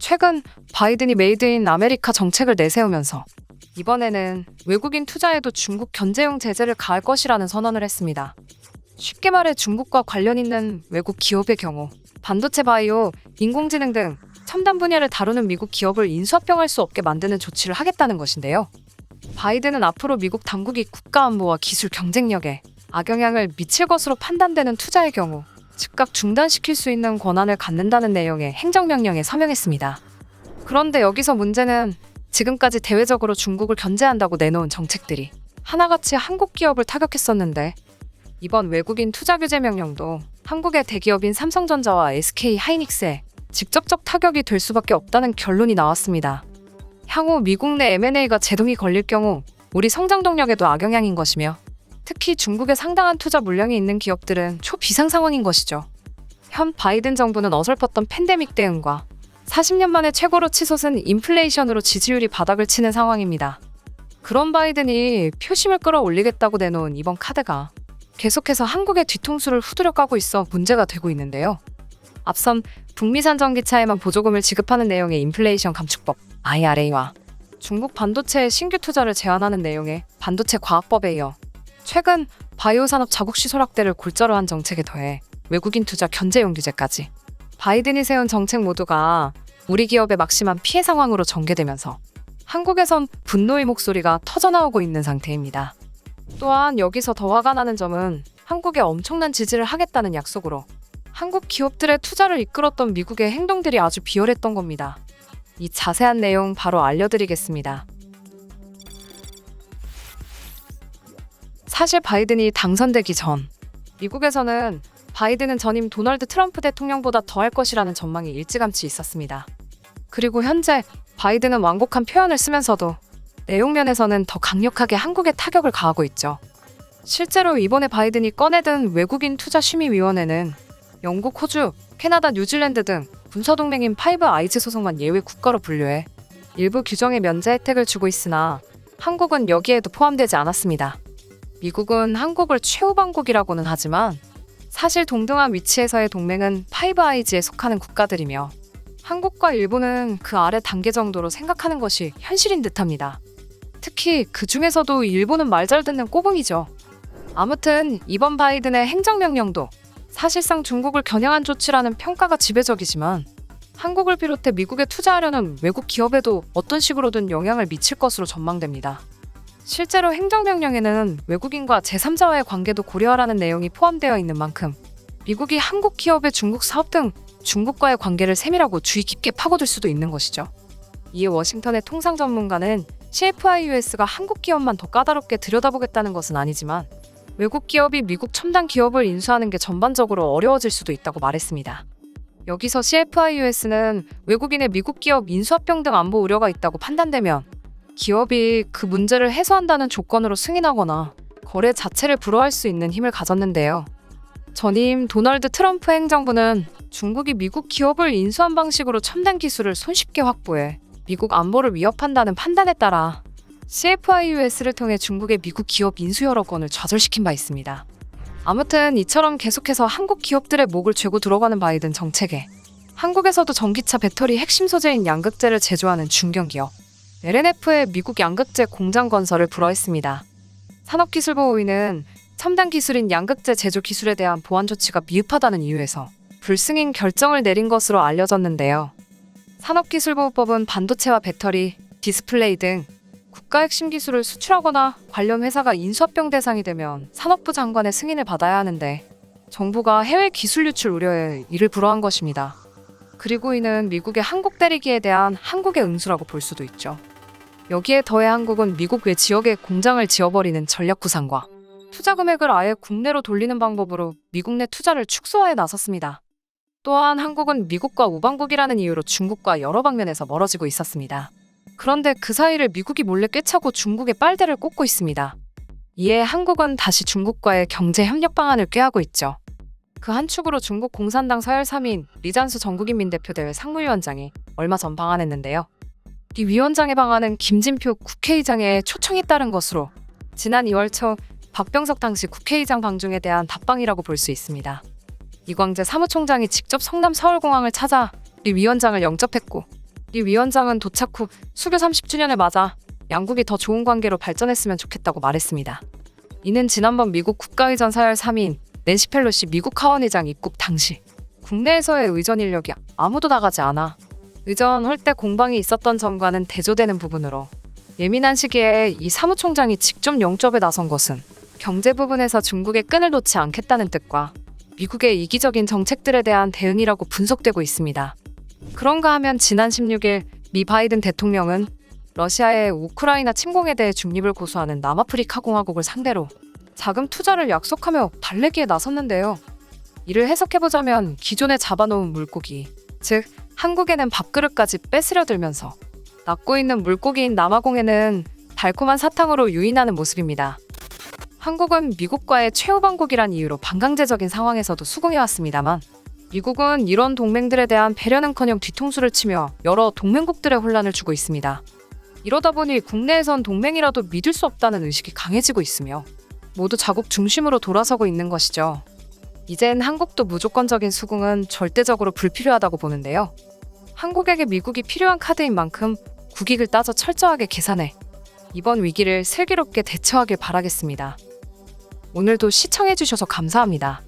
최근 바이든이 메이드 인 아메리카 정책을 내세우면서 이번에는 외국인 투자에도 중국 견제용 제재를 가할 것이라는 선언을 했습니다. 쉽게 말해 중국과 관련 있는 외국 기업의 경우 반도체 바이오, 인공지능 등 첨단 분야를 다루는 미국 기업을 인수합병할 수 없게 만드는 조치를 하겠다는 것인데요. 바이든은 앞으로 미국 당국이 국가 안보와 기술 경쟁력에 악영향을 미칠 것으로 판단되는 투자의 경우 즉각 중단시킬 수 있는 권한을 갖는다는 내용의 행정명령에 서명했습니다. 그런데 여기서 문제는 지금까지 대외적으로 중국을 견제한다고 내놓은 정책들이 하나같이 한국 기업을 타격했었는데 이번 외국인 투자 규제 명령도 한국의 대기업인 삼성전자와 SK 하이닉스에 직접적 타격이 될 수밖에 없다는 결론이 나왔습니다. 향후 미국 내 M&A가 제동이 걸릴 경우 우리 성장 동력에도 악영향인 것이며 특히 중국에 상당한 투자 물량이 있는 기업들은 초비상 상황인 것이죠. 현 바이든 정부는 어설펐던 팬데믹 대응과 40년 만에 최고로 치솟은 인플레이션으로 지지율이 바닥을 치는 상황입니다. 그런 바이든이 표심을 끌어올리겠다고 내놓은 이번 카드가 계속해서 한국의 뒤통수를 후드려 까고 있어 문제가 되고 있는데요. 앞선 북미산 전기차에만 보조금을 지급하는 내용의 인플레이션 감축법 IRA와 중국 반도체의 신규 투자를 제한하는 내용의 반도체 과학법에 이어 최근 바이오 산업 자국 시설 확대를 골자로 한 정책에 더해 외국인 투자 견제용 규제까지 바이든이 세운 정책 모두가 우리 기업의 막심한 피해 상황으로 전개되면서 한국에선 분노의 목소리가 터져나오고 있는 상태입니다. 또한 여기서 더 화가 나는 점은 한국에 엄청난 지지를 하겠다는 약속으로 한국 기업들의 투자를 이끌었던 미국의 행동들이 아주 비열했던 겁니다. 이 자세한 내용 바로 알려드리겠습니다. 사실 바이든이 당선되기 전 미국에서는 바이든은 전임 도널드 트럼프 대통령보다 더할 것이라는 전망이 일찌감치 있었습니다. 그리고 현재 바이든은 완곡한 표현을 쓰면서도 내용면에서는 더 강력하게 한국에 타격을 가하고 있죠. 실제로 이번에 바이든이 꺼내든 외국인 투자 심의위원회는 영국, 호주, 캐나다, 뉴질랜드 등 군사동맹인 파이브 아이즈 소속만 예외 국가로 분류해 일부 규정의 면제 혜택을 주고 있으나 한국은 여기에도 포함되지 않았습니다. 미국은 한국을 최후방국이라고는 하지만 사실 동등한 위치에서의 동맹은 파이브 아이즈에 속하는 국가들이며 한국과 일본은 그 아래 단계 정도로 생각하는 것이 현실인 듯합니다. 특히 그 중에서도 일본은 말 잘 듣는 꼬붕이죠. 아무튼 이번 바이든의 행정명령도 사실상 중국을 겨냥한 조치라는 평가가 지배적이지만 한국을 비롯해 미국에 투자하려는 외국 기업에도 어떤 식으로든 영향을 미칠 것으로 전망됩니다. 실제로 행정명령에는 외국인과 제3자와의 관계도 고려하라는 내용이 포함되어 있는 만큼 미국이 한국 기업의 중국 사업 등 중국과의 관계를 세밀하고 주의 깊게 파고들 수도 있는 것이죠. 이에 워싱턴의 통상 전문가는 CFIUS가 한국 기업만 더 까다롭게 들여다보겠다는 것은 아니지만 외국 기업이 미국 첨단 기업을 인수하는 게 전반적으로 어려워질 수도 있다고 말했습니다. 여기서 CFIUS는 외국인의 미국 기업 인수합병 등 안보 우려가 있다고 판단되면 기업이 그 문제를 해소한다는 조건으로 승인하거나 거래 자체를 불허할 수 있는 힘을 가졌는데요. 전임 도널드 트럼프 행정부는 중국이 미국 기업을 인수한 방식으로 첨단 기술을 손쉽게 확보해 미국 안보를 위협한다는 판단에 따라 CFIUS를 통해 중국의 미국 기업 인수 여러 건을 좌절시킨 바 있습니다. 아무튼 이처럼 계속해서 한국 기업들의 목을 죄고 들어가는 바이든 정책에 한국에서도 전기차 배터리 핵심 소재인 양극재를 제조하는 중견기업 LNF의 미국 양극재 공장 건설을 불허했습니다. 산업기술보호위는 첨단 기술인 양극재 제조 기술에 대한 보안 조치가 미흡하다는 이유에서 불승인 결정을 내린 것으로 알려졌는데요. 산업기술보호법은 반도체와 배터리, 디스플레이 등 국가 핵심 기술을 수출하거나 관련 회사가 인수합병 대상이 되면 산업부 장관의 승인을 받아야 하는데 정부가 해외 기술 유출 우려에 이를 불허한 것입니다. 그리고 이는 미국의 한국 때리기에 대한 한국의 응수라고 볼 수도 있죠. 여기에 더해 한국은 미국 외 지역에 공장을 지어버리는 전략 구상과 투자 금액을 아예 국내로 돌리는 방법으로 미국 내 투자를 축소하에 나섰습니다. 또한 한국은 미국과 우방국이라는 이유로 중국과 여러 방면에서 멀어지고 있었습니다. 그런데 그 사이를 미국이 몰래 꿰차고 중국의 빨대를 꽂고 있습니다. 이에 한국은 다시 중국과의 경제 협력 방안을 꾀하고 있죠. 그 한 축으로 중국 공산당 서열 3인 리잔수 전국인민 대표대회 상무위원장이 얼마 전 방한했는데요. 이 위원장의 방안은 김진표 국회의장의 초청에 따른 것으로 지난 2월 초 박병석 당시 국회의장 방중에 대한 답방이라고 볼 수 있습니다. 이광재 사무총장이 직접 성남 서울공항을 찾아 리 위원장을 영접했고 리 위원장은 도착 후 수교 30주년을 맞아 양국이 더 좋은 관계로 발전했으면 좋겠다고 말했습니다. 이는 지난번 미국 국가의전 사열 3인 낸시 펠로시 미국 하원의장 입국 당시 국내에서의 의전 인력이 아무도 나가지 않아 의전 할때 공방이 있었던 점과는 대조되는 부분으로 예민한 시기에 이 사무총장이 직접 영접에 나선 것은 경제 부분에서 중국의 끈을 놓지 않겠다는 뜻과 미국의 이기적인 정책들에 대한 대응이라고 분석되고 있습니다. 그런가 하면 지난 16일 미 바이든 대통령은 러시아의 우크라이나 침공에 대해 중립을 고수하는 남아프리카 공화국을 상대로 자금 투자를 약속하며 달래기에 나섰는데요. 이를 해석해보자면 기존에 잡아놓은 물고기, 즉 한국에는 밥그릇까지 뺏으려 들면서 낳고 있는 물고기인 남아공에는 달콤한 사탕으로 유인하는 모습입니다. 한국은 미국과의 최후방국이란 이유로 반강제적인 상황에서도 수긍해왔습니다만 미국은 이런 동맹들에 대한 배려는커녕 뒤통수를 치며 여러 동맹국들의 혼란을 주고 있습니다. 이러다 보니 국내에선 동맹이라도 믿을 수 없다는 의식이 강해지고 있으며 모두 자국 중심으로 돌아서고 있는 것이죠. 이젠 한국도 무조건적인 수긍은 절대적으로 불필요하다고 보는데요. 한국에게 미국이 필요한 카드인 만큼 국익을 따져 철저하게 계산해 이번 위기를 슬기롭게 대처하길 바라겠습니다. 오늘도 시청해주셔서 감사합니다.